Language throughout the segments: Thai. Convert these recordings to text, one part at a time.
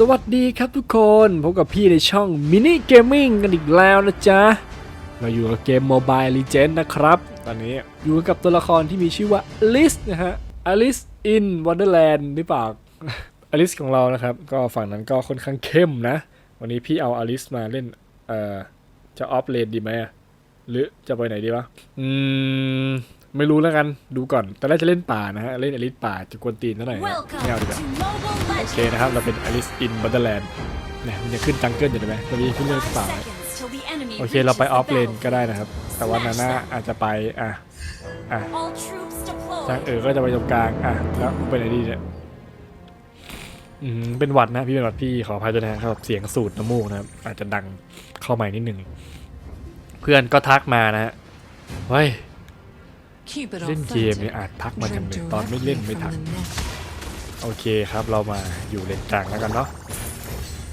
สวัสดีครับทุกคนพบกับพี่ในช่องมินิเกมมิ่งกันอีกแล้วนะจ๊ะ เราอยู่กับเกม Mobile Legends นะครับ ตอนนี้อยู่กับตัวละครที่มีชื่อว่า Alice นะฮะ Alice in Wonderland หรือเปล่า Alice ของเรานะครับ ก็ฝั่งนั้นก็ค่อนข้างเข้มนะ วันนี้พี่เอา Alice มาเล่น เอ่อ จะออฟเลนดีไหมหรือจะไปไหนดีวะ อืม ไม่รู้แล้วกันดูก่อนแต่แรกจะเล่นป่านะฮะ เล่นอลิสป่าจะกวนตีนเท่าไหร่อยนะ Welcome ไม่เอาดีกว่า to Mobile โอเค Legends. นะครับ เราเป็น Alice in Wonderland เนี่ยมันจะขึ้นจังเกิลอยู่ได้ไหมตอนนี้ขึ้นเรื่อง Five ป่า seconds till the enemy โอเคเราไป reaches อ the อฟเลนก็ battlefield. ได้นะครับ แต่ว่านาน่าอาจจะไปอะอะ All troops จาง deployed. เออก็จะไปตรงกลางอะแล้วไปไหนดีเนี่ยอืมเป็นหวัดนะพี่เป็นหวัดพี่ขออภัยด้วยนะครับเสียงสูดน้ำมูกนะครับอาจจะดังเข้าใหม่นิดหนึ่งเพื่อนก็ทักมานะฮะเฮ้ย Keep it เล่นเกมเนี่ย authentic. อาจทักมาจัง Drink เลยตอนไม่เล่น directly ไม่ทัก from the neck. โอเคครับเรามาอยู่เลนกลางแล้วกันเนาะ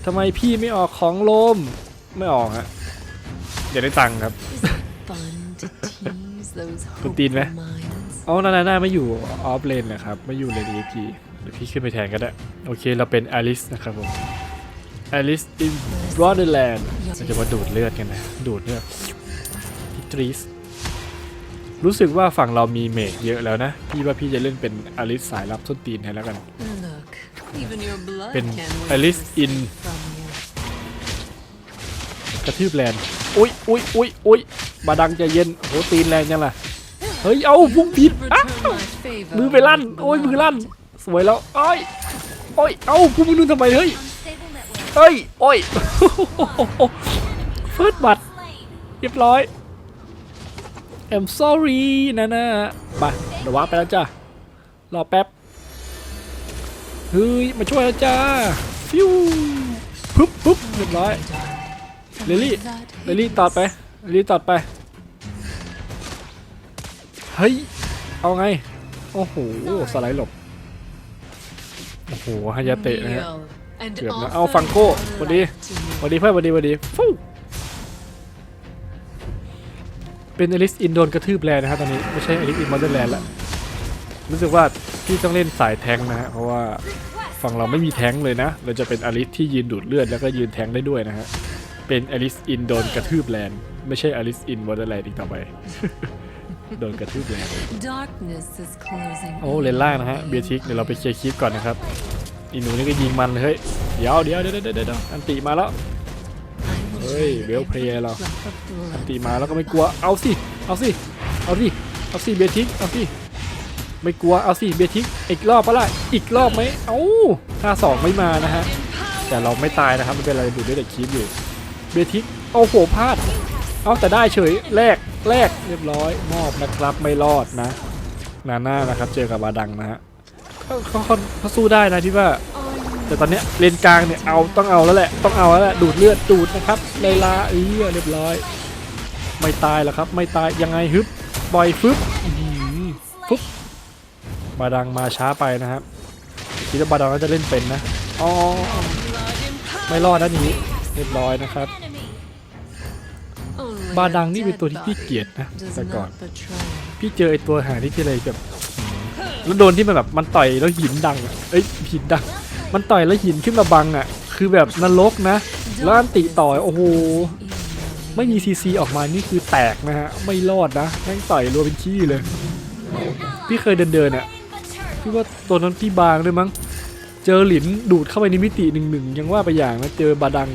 ทำไมพี่ไม่ออกของโลมไม่ออกฮะเดี๋ยวได้ตังค์ครับ Is it fun to tease those คุณตีนไหม hopeful minds? อ๋อนานาน่าไม่อยู่ออฟเลนนะครับไม่อยู่เลน EP เดี๋ยวพี่ขึ้นไปแทนก็ได้ โอเคเราเป็นอลิสนะครับผมอลิส in Borderland เราจะมาดูดเลือดกันนะ ดูดเลือดพี่ตรีส รู้สึกว่าฝั่งเรามีเมกเยอะแล้วนะ พี่ว่าพี่จะเล่นเป็นอลิสสายรับส้นตีนแทนแล้วกัน Look, even your blood เป็น can Alice witness in it from you. กระทืบแรงอุ้ยอุ้ยอุ้ยอุ้ยบาดังใจเย็นโหตีนแรงยังล่ะ เฮ้ย เอาพุ่งผิด Should อะ return my favor มือไปลั่น with โอ้ยมือ blood. ลั่น สวยแล้วโอ้ยโอ้ยเอ้าพุ่งมึงนู่นทำไม เฮ้ย Unstable network. เฮ้ยโอ้ยเฟิร์สบัตร Slain. เรียบร้อย I'm sorry นะนะไปเดี๋ยววาไปแล้วจ้ะ รอแป๊บ เฮ้ย มาช่วยแล้วจ้า ฟิวปุ๊บปุ๊บเรียบร้อย Am Lily, I that เรลลี่ตอดไปเรลลี่ตอดไป เฮ้ย เอาไง โอ้โห สไลด์หลบ โอ้โหฮายาเตะนะฮะเกือบนะเอาฟังโก้สวัสดีสวัสดีเพื่อนสวัสดีสวัสดีฟู เป็นอลิสอินโดนกระทืบแรงนะครับตอนนี้ไม่ใช่อลิสอินมอเตอร์แลนด์แล้วรู้สึกว่าพี่ต้องเล่นสายแทงค์นะฮะเพราะว่าฝั่งเราไม่มีแทงค์เลยนะ เราจะเป็นอลิสที่ยืนดูดเลือดแล้วก็ยืนแทงค์ได้ด้วยนะฮะเป็นอลิสอินโดนกระทืบแรงไม่ใช่อลิสอินมอเตอร์แลนด์อีกต่อไปโดนกระทืบแรง Darkness is closing โอ้ in. เลนล่างนะฮะเบียร์ทิกเดี๋ยวเราไปเคลียร์คลิปก่อนนะครับอีหนูนี่ก็ยิงมันเลยเฮ้ยเดี๋ยวเดี๋ยวเดี๋ยวเดี๋ยวเดี๋ยวอันติมาแล้ว I will เฮ้ยเวลเพลย์เราตีมาแล้วก็ไม่กลัวเอาสิเอาสิเอาสิเอาสิเบทิกเอาสิไม่กลัวเอาสิเบทิกอีกรอบปะล่ะอีกรอบไหมเอ้าห้าสองไม่มานะฮะแต่เราไม่ตายนะครับไม่เป็นไรดูด้วยเด็กคีบอยู่เบทิกโอ้โหพลาดเอาแต่ได้เฉยแลกแลกเรียบร้อยมอบนะครับไม่รอดนะนาน่านะครับ เจอกับบาดังนะฮะเขาเขาเขาเขาสู้ได้นะที่ว่า แต่ตอนเนี้ยเลนกลางเนี่ยเอาต้องเอาแล้วแหละต้องเอาแล้วแหละดูดเลือดดูดนะครับเลยลาเออเรียบร้อย ไม่ตายแล้วครับ ไม่ตายยังไงฮึบปล่อยฟึบฟึบบาดังมาช้าไปนะครับคิดว่าบาดังน่าจะเล่นเป็นนะอ๋อไม่รอดนะนี้เรียบร้อยนะครับ บาดังนี่เป็นตัวที่พี่เกลียดนะแต่ก่อนพี่เจอไอตัวหานี่ที่อะไรแบบแล้วโดนที่มันแบบมันต่อยแล้วหินดังเอ้ยหินดัง มันต่อยแล้วหินขึ้นมาบังอะ คือแบบนรกนะแล้วอันติต่อยโอ้โหไม่มีซีซีออกมานี่คือแตกนะฮะ ไม่รอดนะแม่งต่อยรัวเป็นขี้เลย พี่เคยเดินเดินๆอะพี่ว่าตัวนั้นพี่บางด้วยมั้ง เจอหลินดูดเข้าไปในมิติหนึ่งหนึ่งยังว่าไปอย่างนะเจอบาดัง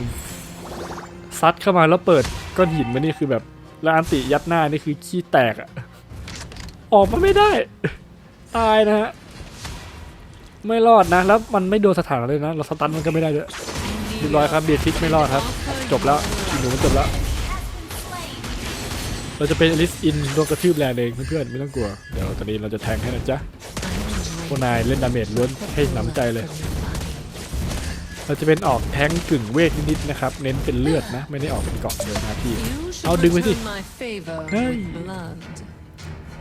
ซัดเข้ามาแล้วเปิดก้อนหินมานี่คือแบบแล้วอันติยัดหน้านี่คือขี้แตกอะออกมาไม่ได้ ตายนะฮะ ไม่รอดนะ แล้วมันไม่โดนสถานะเลยนะ เราสตันมันก็ไม่ได้ด้วยเรียบร้อยครับเบียร์ทิกไม่รอดครับ จบแล้วอีหนูมันจบแล้ว เราจะเป็นอลิสอินโดนกระทืบแรงเองเพื่อนๆไม่ต้องกลัว เดี๋ยวตอนนี้เราจะแทงให้นะจ๊ะพวกนายเล่นดาเมจล้วนให้หนำใจเลย เราจะเป็นออกแทงกึ่งเวทนิดๆนะครับ เน้นเป็นเลือดนะ ไม่ได้ออกเป็นเกาะเดียวนะพี่ เอาดึงไว้สิเฮ้เฮ้ยย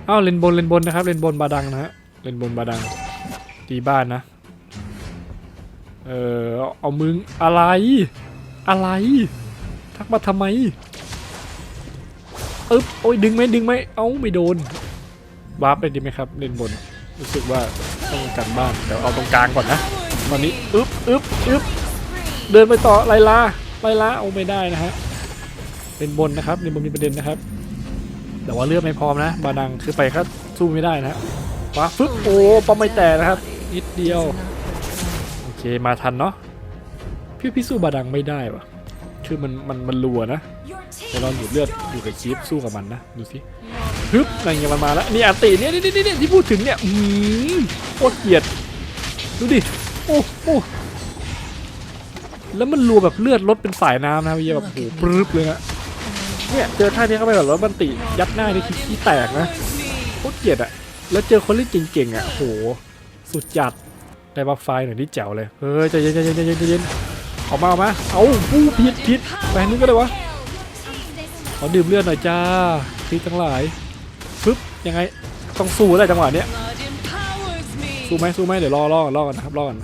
อ้าวเลนบนเลนบนนะครับเลนบนบาดังนะฮะเลนบนบาดัง ตีบ้านนะ เออเอามึงอะไร อะไร ทักมาทำไมอึ๊บโอ้ยดึงไหมดึงไหมเอ้าไม่โดนวาร์ปไปดีไหมครับเลนบน รู้สึกว่าต้องกันบ้านเดี๋ยวเอาตรงกลางก่อนนะตอนนี้อึ๊บอึ๊บอึ๊บเดินไปต่อไลลาไลลาโอ้ไม่ได้นะฮะเป็นบนนะครับในบนมีประเด็นนะครับแต่ว่าเลือดไม่พร้อมนะ บาดังคือไปก็สู้ไม่ได้นะฮะว้าฟึ๊บโอ้ป้อมไม่แตกนะครับ นิดเดียว โอเคมาทันเนาะพี่พี่สู้บาดังไม่ได้วะคือมันมันมันรัวนะ Your team แต่เราหยุดเลือดอยู่กับคีฟสู้กับมันนะดูสิฮึบอะไรเงี้ยมันมาแล้วนี่อันติเนี่ยนี่นี่นี่ที่พูดถึงเนี่ยอืมโคตรเกลียดดูดิโอ้โอ้แล้วมันรัวแบบเลือดลดเป็นสายน้ำนะพี่แบบโอ้โหปรึบเลยนะเนี่ยเจอท่านี้เข้าไปแบบแล้วมันติยัดหน้านี่คือขี้แตกนะโคตรเกลียดอะแล้วเจอคนเล่นเก่งๆอะโอ้โห สุดจัดได้บัฟไฟหน่อยนี่แจ๋วเลยเฮ้ยใจเย็นใจเย็นใจเย็นใจเย็นออกมาออกมาเอาปู้ผิดผิดไปนู้นก็เลยวะขอดื่มเลือดหน่อยจ้าพี่ทั้งหลายปึ๊บยังไงต้องสู้ได้จังหวะเนี้ยสู้ไหมสู้ไหมเดี๋ยวรอรอรอกันนะครับรอกัน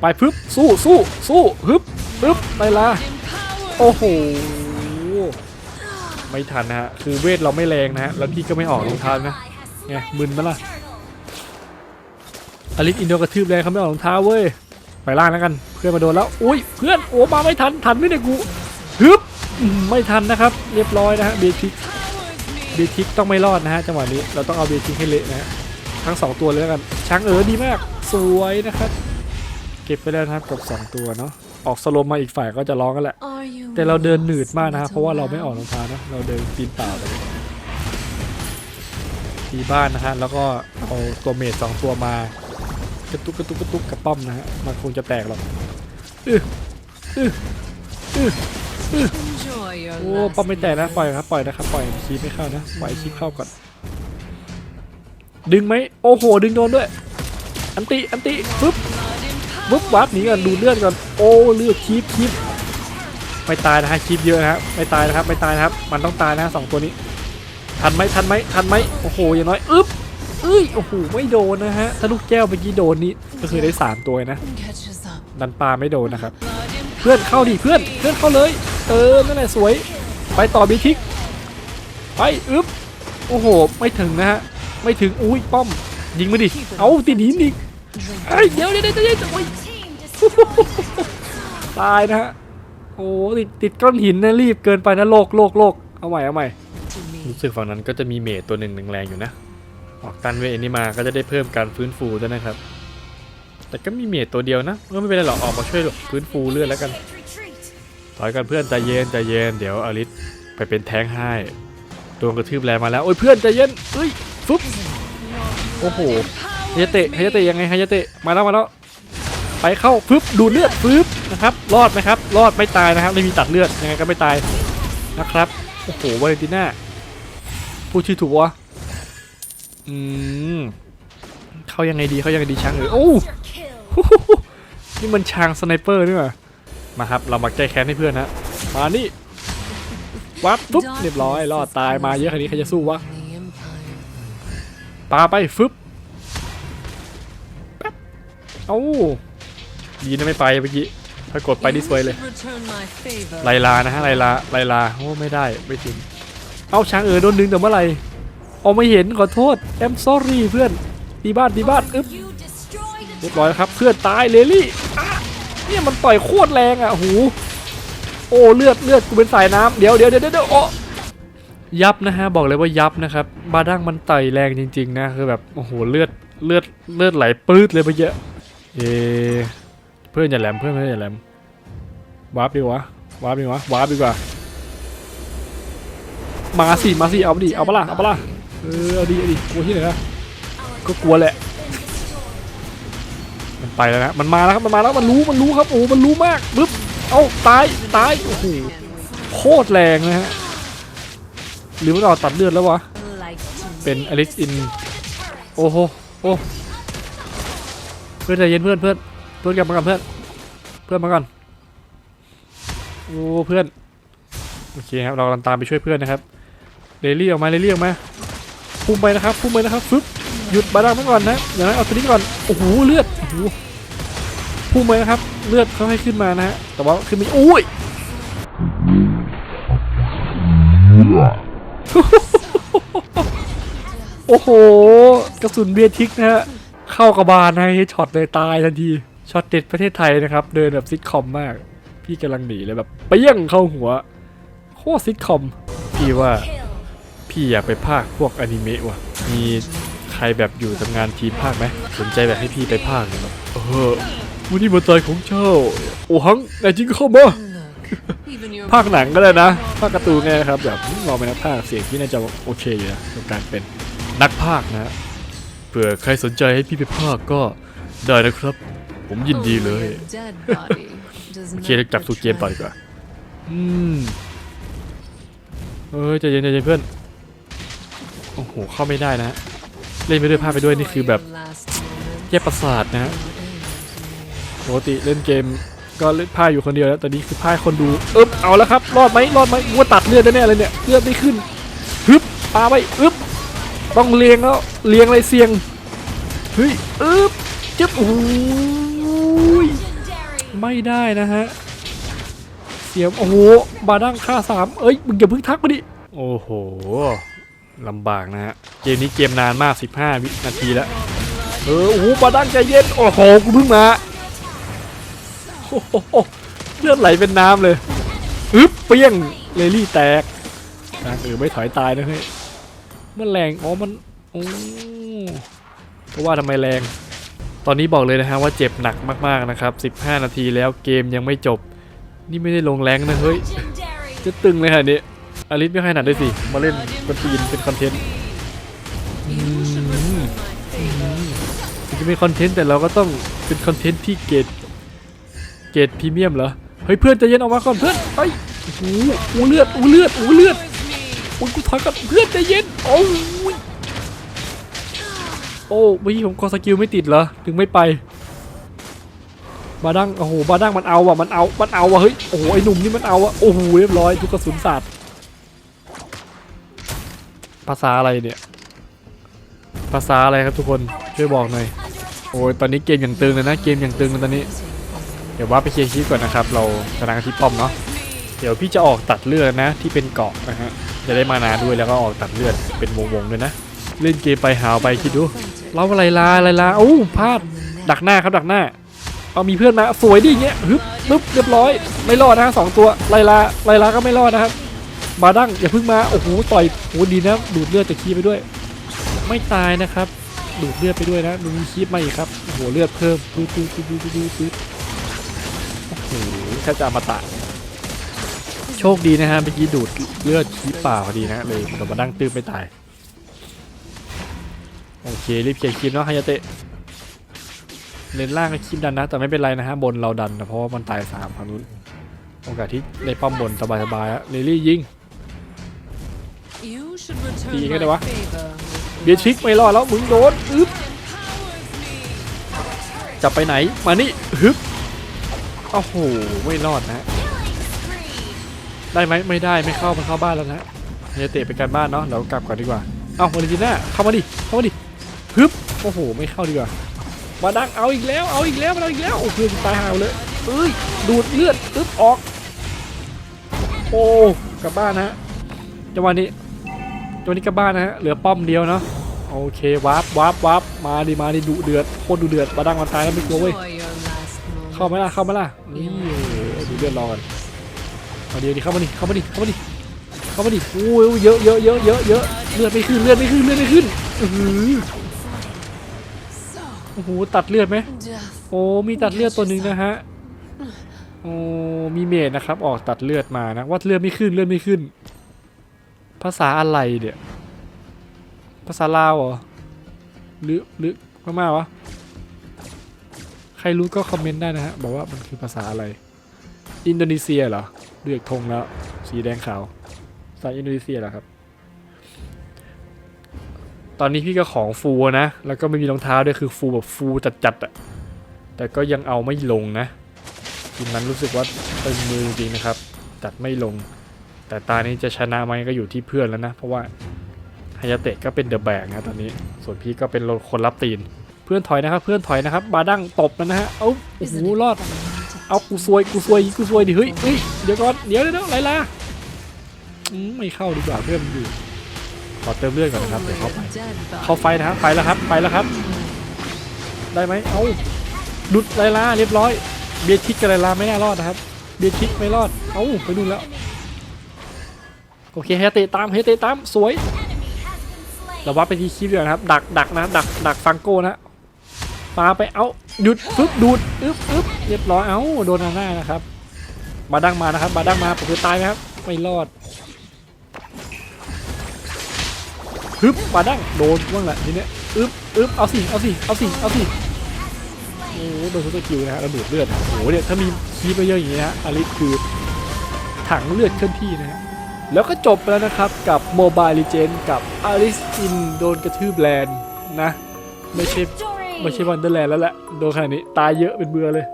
ไปปึ๊บสู้สู้สู้ฮึบปึ๊บไปละโอ้โหไม่ทันนะฮะคือเวทเราไม่แรงนะฮะแล้วพี่ก็ไม่ออกรองเท้านะไงมึนปะล่ะ อลิสอินโดกระทืบแรงเขาไม่ออกรองเท้าเว้ย ไปล่างแล้วกัน เพื่อนมาโดนแล้ว อุ้ย เพื่อน โอ้ มาไม่ทัน ทันไหมเนี่ยกูฮึบไม่ทันนะครับ เรียบร้อยนะฮะ เบทิก me. เบทิกต้องไม่รอดนะฮะจังหวะนี้ เราต้องเอาเบทิกให้เละนะฮะ ทั้งสองตัวเลยแล้วกัน ช้างเอ๋อดีมาก สวยนะครับ เก็บไปแล้วนะครับกับสองตัวเนาะ ออกสโลมมาอีกฝ่ายก็จะร้องกันแหละ แต่เราเดินหนืดมากนะครับ to เพราะว่าเราไม่ออกรองเท้านะ เราเดินตีนเปล่าเลยที่บ้านนะฮะ แล้วก็เอาตัวเมดสองตัวมา กระตุกกระตุกกระตุกกระป้อมนะฮะมันคงจะแตกหรอกอื้ออื้ออื้อ Enjoy your โอ้ last ป้อมไม่แตกนะปล่อยครับปล่อยนะครับปล่อยคีบไม่เข้านะปล่อยคีบเข้าก่อน ดึงไหมโอ้โห ดึงโดนด้วย อันติอันติปึ๊บ Blood ปึ๊บวับหนีก่อนดูเลือดก่อนโอ้เลือดคีบคีบไม่ตายนะฮะคีบเยอะนะครับไม่ตายนะครับไม่ตายนะครับ มันต้องตายนะฮะสองตัวนี้ ทันไหมทันไหมทันไหมโอ้โหอย่างน้อยอึ๊บ เอ้ยโอ้โหไม่โดนนะฮะถ้าลูกแก้วเมื่อกี้โดนนี่ก็คือได้สามตัวนะดันปลาไม่โดนนะครับ เพื่อนเข้าดิเพื่อนเพื่อนเข้าเลย เออนั่นแหละสวย ไปต่อบีทิกไปอึ๊บโอ้โห ไม่ถึงนะฮะไม่ถึงอุ้ยป้อม ยิงมาดิเอาติดหินอีกเอ้ยเดี๋ยวเดี๋ยวเดี๋ยวเดี๋ยวโอ้ยตายนะฮะโอ้ติดติดก้อนหินนะรีบเกินไปนะโลกโลกโลกเอาใหม่เอาใหม่รู้สึกฝั่งนั้นก็จะมีเมทตัวหนึ่งแรงอยู่นะ ออกตันเวทนี่มาก็จะได้เพิ่มการฟื้นฟูด้วยนะครับ แต่ก็มีเมทตัวเดียวนะก็ไม่เป็นไรหรอกออกมาช่วยฟื้นฟูเลือดแล้วกันถอยกันเพื่อนใจเย็นใจเย็นเดี๋ยวอลิสไปเป็นแท้งให้โดนกระทืบแรงมาแล้วโอ้ยเพื่อนใจเย็นเอ้ยฟึบโอ้โหฮายาเตะฮายาเตะยังไงฮายาเตะมาแล้วมาแล้วไปเข้าฟึบดูเลือดฟึบนะครับรอดไหมครับรอดไม่ตายนะครับไม่มีตัดเลือดยังไงก็ไม่ตายนะครับโอ้โหวาเลนติน่าพูดชื่อถูกวะ อืมเขายังไงดีเขายังไงดีช้างเออโอ้ Monster kill. นี่มันช้างสไนเปอร์นี่หว่ามาครับ เรามาแก้แค้นให้เพื่อนนะมานี่วับปุ๊บเรียบร้อยรอดตายมาเยอะขนาดนี้ใครจะสู้วะ The empire. ปาไปฟึบแป๊บเอ้าดีนะไม่ไปเมื่อกี้ถ้ากดไปนี่สวยเลย Return my favor. ไลลานะฮะไลลาไลลาโอ้ไม่ได้ไม่ถึง เอ้าช้างเอ๋อโดนดึงแต่เมื่อไหร่ เอาไม่เห็นขอโทษแอม sorry เพื่อนตีบ้านตีบ้านอึ๊บเรียบร้อยครับเพื่อนตายเลลี่เนี่ยมันต่อยโคตรแรงอะหูโอ้เลือดเลือดกูเป็นสายน้ำเดี๋ยวเดี๋ยวเดี๋ยวเดี๋ยวโอ้ยับนะฮะบอกเลยว่ายับนะครับบาดังมันต่อยแรงจริงๆนะคือแบบโอ้โหเลือดเลือดเลือดไหลปื๊ดเลยไปเยอะเอเพื่อนอย่าแหลมเพื่อนเพื่อนอย่าแหลมวาร์ปดีวะวาร์ปดีวะวาร์ปดีกว่ามาสิมาสิเอาไปดิเอาปะล่ะเอาปะล่ะ ออเอาดิเอาดิกลัวที่ไหนนะก็กลัวแหละ มันไปแล้วนะ มันมาแล้วครับ มันมาแล้ว มันรู้ มันรู้ครับ โอ้ มันรู้มากปึ๊บ เอ้า ตาย ตาย โอ้โห โคตรแรงนะฮะ หรือมันออกตัดเลือดแล้ววะ Like to เป็นอลิสอิน โอ้โห โอ้ เพื่อนใจเย็นเพื่อนเพื่อน เพื่อนกลับมาก่อนเพื่อน เพื่อนมาก่อน โอ้ เพื่อน โอเคครับ เรากำลังตามไปช่วยเพื่อนนะครับ เรลลี่ออกมา เรลลี่ออกมา พุ่งไปนะครับพุ่งไปนะครับฟึบหยุดบาดังไว้ก่อนนะอย่างนั้นเอาตัวนี้ก่อนโอ้โหเลือดโอ้โหพุ่งไปนะครับเลือดเขาให้ขึ้นมานะฮะแต่ว่าขึ้นไม่อุ้ยโอ้โหกระสุนเบียทิกนะฮะเข้ากระบาลนะเฮช็อตเลยตายทันทีช็อตเด็ดประเทศไทยนะครับเดินแบบซิทคอมมาก พี่กำลังหนีเลยแบบเปี้ยงเข้าหัว โคตรซิทคอมพี่ว่า พี่อยากไปภาคพวกอนิเมะว่ะ มีใครแบบอยู่ทำงานทีมภาคไหมสนใจแบบให้พี่ไปภาคเนี่ยแบบเออวันนี้มาตายของเจ้า โอ้หังนายจริงเข้ามาภาคหนังก็ได้นะ ภาคการ์ตูนไงครับแบบลองเป็นนักภาคเสียงที่น่าจะโอเคอยู่นะกับการเป็นนักภาคนะเผื่อใครสนใจให้พี่ไปภาคก็ได้นะครับ ผมยินดีเลยโอเค not กลับสู่เกมต่อดีกว่าอืมเอ้ยใจเย็นใจเย็นเพื่อน โอ้โห เข้าไม่ได้นะ เล่นไปด้วยภาพไปด้วยนี่คือแบบแย่ประสาทนะปกติเล่นเกมก็เล่นพายอยู่คนเดียวแล้วแต่นี่คือพายคนดูอึ๊บเอาแล้วครับ รอดไหมรอดไหมวัวตัดเลือดแน่เลยเนี่ยเลือดไม่ขึ้นฮึบปาไปอึ๊บต้องเลียงแล้วเลียงอะไรเสียงเฮ้ยอึ๊บจึ๊บโอ้ยไม่ได้นะฮะเสียงโอ้โหบาดั้งค่าสามเอ้ยมึงอย่าเพิ่งทักมาดิโอ้โห ลำบากนะฮะ เกมนี้เกมนานมาก 15 วินาทีแล้ว เออ โอ้โหบาดังใจเย็น โอ้โห กูเพิ่งมาโอ้โหเลือดไหลเป็นน้ำเลยอึ๊บเปี้ยง เลลี่แตกอะเออไม่ถอยตายนะเฮ้ยมันแรง อ๋อ มัน โอ้ก็ว่าทำไมแรง ตอนนี้บอกเลยนะฮะว่าเจ็บหนักมากๆนะครับ 15 นาทีแล้วเกมยังไม่จบ นี่ไม่ได้ลงแรงนะเฮ้ย จะตึงเลยฮะนี่ อลิสไม่ค่อยหนัดด้วยสิ มาเล่นกวนตีนเป็นคอนเทนต์ You should return my favor. ถึงจะเป็นคอนเทนต์แต่เราก็ต้องเป็นคอนเทนต์ที่เกรดเกรดพรีเมียมเหรอ เฮ้ยเพื่อนใจเย็นออกมาก่อนเพื่อนเฮ้ยโอ้โหอู้เลือดอู้เลือดอู้เลือดโอ้ยกูถอยก่อนเพื่อนใจเย็นโอ้ยโอ้เมื่อกี้ผมกดสกิลไม่ติดเหรอถึงไม่ไปบาดังโอ้โหบาดังมันเอาว่ะมันเอามันเอาว่ะเฮ้ยโอ้โหไอ้หนุ่มนี่มันเอาว่ะโอ้โหเรียบร้อยทุกกระสุนศาสตร์ ภาษาอะไรเนี่ย ภาษาอะไรครับทุกคนช่วยบอกหน่อยโอ้ยตอนนี้เกมอย่างตึงเลยนะเกมอย่างตึงเลยตอนนี้ เดี๋ยวว่าไปเคลียร์คลิปก่อนนะครับ เราชนะกันที่ป้อมเนาะเดี๋ยวพี่จะออกตัดเลือดนะ ที่เป็นเกาะนะฮะจะได้มานาด้วยแล้วก็ออกตัดเลือดเป็นวงๆด้วยนะ เล่นเกมไปหาวไปคิดดูเราอะไรลาอะไรลาโอ้าพลาดดักหน้าครับดักหน้า เอามีเพื่อนมาสวยดิอย่างเงี้ยฮึบฮึบเรียบร้อย ไม่รอดนะฮะสองตัวไลลาไลลาก็ไม่รอดนะครับ บาดั้งอย่าเพิ่งมาโอ้โหต่อยโอ้โหดีนะดูดเลือดจากคีไปด้วย ไม่ตายนะครับ ดูดเลือดไปด้วยนะดูมีคีบมาอีกครับโอ้โหเลือดเพิ่มปื๊ดปื๊ดปื๊ดปื๊ดปื๊ดปื๊ดโอ้โหแค่จะอมตะโชคดีนะฮะเมื่อกี้ดูดเลือดคีบเปล่าพอดีนะเลยเรามาดั้งตื้มไม่ตายโอเครีบเคลียร์คีบเนาะฮายาเตะเลนล่างก็คีบดันนะ แต่ไม่เป็นไรนะฮะบนเราดันนะเพราะว่ามันตายสามฝั่งนู้นโอกาสที่ได้ป้อมบนสบายๆอะเลลี่ยิง You should return Đi cái my đâu á? favor. เบียร์ชิกไม่รอดแล้วมึงโดนอึ๊บจับไปไหนมานี่ฮึบโอ้โหไม่รอดนะ ได้ไหมไม่ได้ไม่เข้ามันเข้าบ้านแล้วนะเฮียเตะไปการบ้านเนาะเดี๋ยวกลับก่อนดีกว่าเอ้าวอลิจิน่าเข้ามาดิเข้ามาดิฮึบโอ้โหไม่เข้าดีกว่ามาดังเอาอีกแล้วเอาอีกแล้วมาเอาอีกแล้วโอ้โหเพื่อนตายหาวเลยเอ้ยดูดเลือดอึ๊บออก โอ้กลับบ้านนะฮะจังหวะนี้ จังหวนี้กลับบ้านนะฮะเหลือป้อมเดียวเนาะโอเควาร์ปวาร์ปวาร์ปมาดิมาดิดุเดือดโคตรดุเดือดมาดังมันตายแล้วไม่กลัวเว้ยเข้าไหมล่ะเข้าไหมล่ะนี่ดูเลือดรอกันเอาเดี๋ยวดิเข้ามาดิเข้ามาดิเข้ามาดิเข้ามาดิโอ้ยเยอะเยอะเยอะเยอะเยอะเลือดไม่ขึ้นเลือดไม่ขึ้นเลือดไม่ขึ้นโอ้โหตัดเลือดไหมโอ้มีตัดเลือดตัวหนึ่งนะฮะโอ้มีเมดนะครับออกตัดเลือดมานะว่าเลือดไม่ขึ้นเลือดไม่ขึ้น ภาษาอะไรเนี่ยภาษาลาวเหรอหรือหรือพม่าวะใครรู้ก็คอมเมนต์ได้นะฮะบอกว่ามันคือภาษาอะไร อินโดนีเซียเหรอเลือกธงแล้ว สีแดงขาวภาษาอินโดนีเซียเหรอครับ ตอนนี้พี่ก็ของฟูนะ แล้วก็ไม่มีรองเท้าด้วยคือฟูแบบฟูจัดๆอะแต่ก็ยังเอาไม่ลงนะทีมนั้นรู้สึกว่าตึงมือจริงนะครับ จัดไม่ลง แต่ตานี้จะชนะไหมก็อยู่ที่เพื่อนแล้วนะ เพราะว่าฮายาเตะก็เป็นเดอะแบกนะตอนนี้ ส่วนพี่ก็เป็นคนรับตีน เพื่อนถอยนะครับ เพื่อนถอยนะครับ บาดั้งตบมันนะฮะ เอ้าโอ้โหรอด เอากูซวยกูซวยกูซวยดิเฮ้ยเฮ้ยเดี๋ยวก่อนเดี๋ยวเดี๋ยวไรล่ะไม่เข้าดีกว่าเพื่อนอยู่ขอเติมเลือดก่อนนะครับเดี๋ยวเข้าไปเข้าไฟนะครับไปแล้วครับไปแล้วครับ ได้ไหมเอาดุดไรล่าเรียบร้อย เบียร์ทิกกับไรล่าไม่น่ารอดนะครับ เบียร์ทิกไม่รอด เอ้าไปดูแล้ว อเคเฮเตตามเฮเตตามสวยเราว่าไปที่คลิปเดียวนะครับ ดักดักนะดักดักฟังโก้นะปาไปเอาหยุดฟึบดูดอึ๊บอึ๊บเรียบร้อยเอ้าโดนอาน่านะครับบาดังมานะครับบาดังมาผมจะตายไหมครับไม่รอดฮึบบาดังโดนบ้างแหละทีเนี้ยอึ๊บอึ๊บเอาสิเอาสิเอาสิเอาสิโอ้โหโดนทุกสกิลนะฮะระเบิดเลือดโอ้โหเนี่ยถ้ามีคีบไปเยอะอย่างเนี้นะฮะอลิสคือถังเลือดเคลื่อนที่นะฮะ แล้วก็จบไปแล้วนะครับกับ Mobile Legend กับ Alice in โดนกระทืบแลนด์นะ ไม่ใช่ไม่ใช่วันเดอร์แลนด์แล้วแหละ โดนขนาดนี้ตายเยอะเป็นเบื่อเลย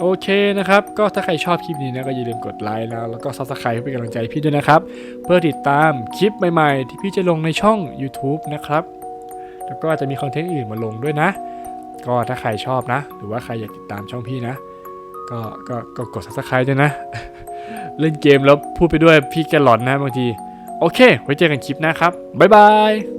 โอเคนะครับ ก็ถ้าใครชอบคลิปนี้นะก็อย่าลืมกดไลค์นะแล้วก็ Subscribe เพื่อเป็นกำลังใจพี่ด้วยนะครับ เพื่อติดตามคลิปใหม่ๆ ที่พี่จะลงในช่อง YouTube นะครับ แล้วก็จะมีคอนเทนต์อื่นมาลงด้วยนะ ก็ถ้าใครชอบนะ หรือว่าใครอยากติดตามช่องพี่นะ ก็ก็ก็กด Subscribe ด้วยนะ เล่นเกมแล้วพูดไปด้วยพี่แกหลอนนะบางที โอเค ไว้เจอกันคลิปหน้าครับ บ๊ายบาย